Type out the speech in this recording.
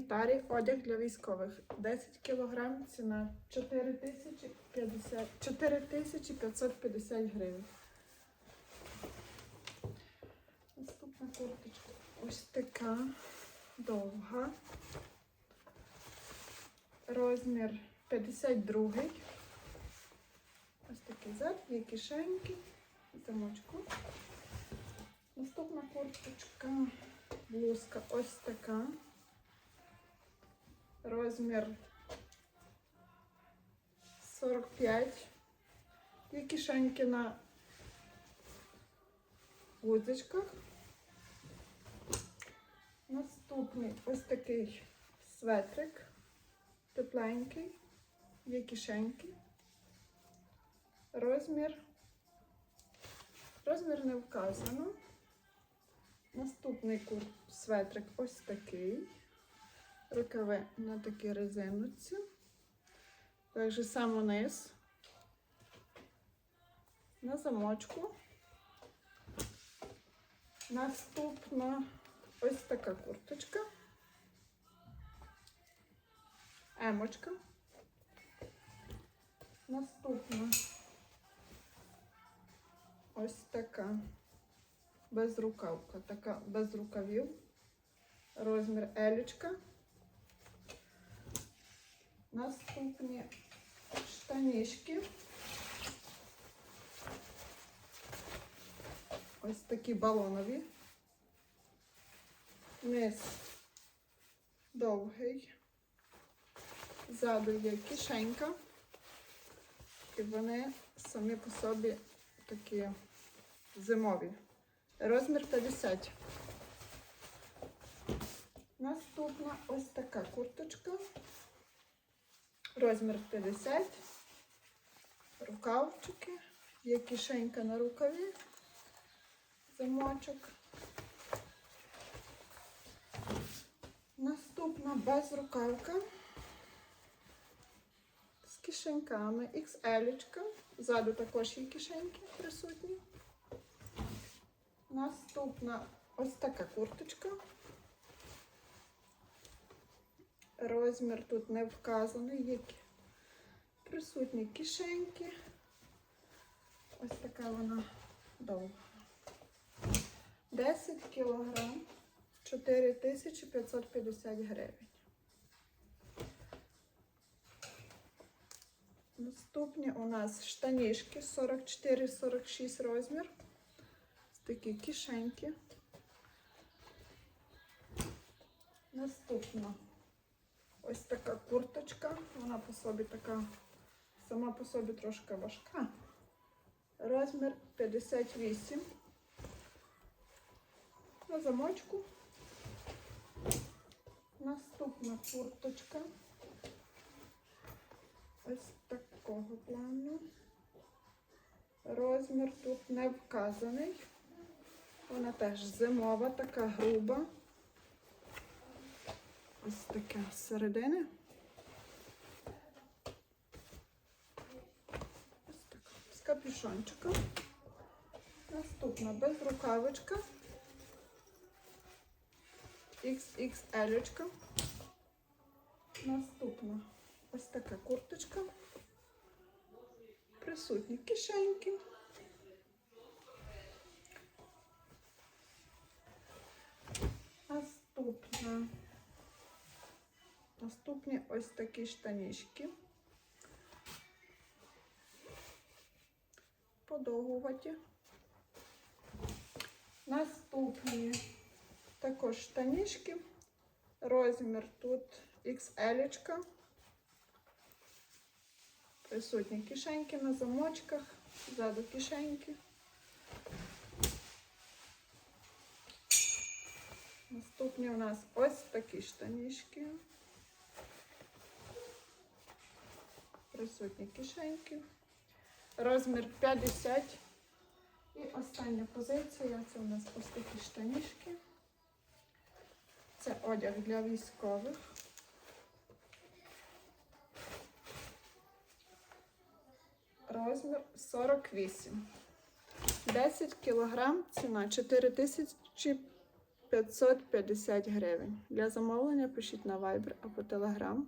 Тарі одяг для військових. 10 кг, ціна 4050 4550 гривень. Наступна курточка. Ось така довга. Розмір 52. Ось такий зад, є кишеньки, замочку. Наступна курточка, блузка ось така. Розмір 45. Є кишеньки на гудзичках. Наступний ось такий светрик, тепленький, є кишеньки. Розмір. Розмір не вказано. Наступний кур светрик ось такий. Рукави на такій резиночці. Так же само низ. На замочку. Наступна ось така курточка. Емочка. Наступна ось така безрукавка, така без рукавів. Розмір елічка. Наступні штанішки. Ось такі балонові. Низ довгий. Ззаду є кишенька. І вони самі по собі такі зимові. Розмір 50. Наступна ось така курточка. Розмір 50. Рукавчики. Є кишенька на рукаві. Замочок. Наступна безрукавка. З кишеньками. XL. Ззаду також є кишеньки присутні. Наступна ось така курточка. Розмір тут не вказаний, є присутні кишеньки. Ось така вона довга. 10 кілограм, 4550 гривень. Наступні у нас штанішки 44-46 розмір. Такі кишеньки. Наступна ось така курточка. Вона по собі така, сама по собі трошки важка. Розмір 58. На замочку. Наступна курточка. Ось такого плану. Розмір тут не вказаний. Вона теж зимова, така груба. Ось таке з середини. Ось така з капюшончиком. Наступна безрукавочка. XXL. Наступна ось така курточка. Присутні кишеньки. Наступні ось такі штанішки. Подовгуваті. Наступні також штанішки. Розмір тут XL. Присутні кишеньки на замочках, ззаду кишеньки. Наступні у нас ось такі штанішки. Присутні кишеньки. Розмір 50. І остання позиція це у нас ось такі штанішки. Це одяг для військових. Розмір 48. 10 кілограм, ціна 4000 550 гривень. Для замовлення пишіть на Viber або Telegram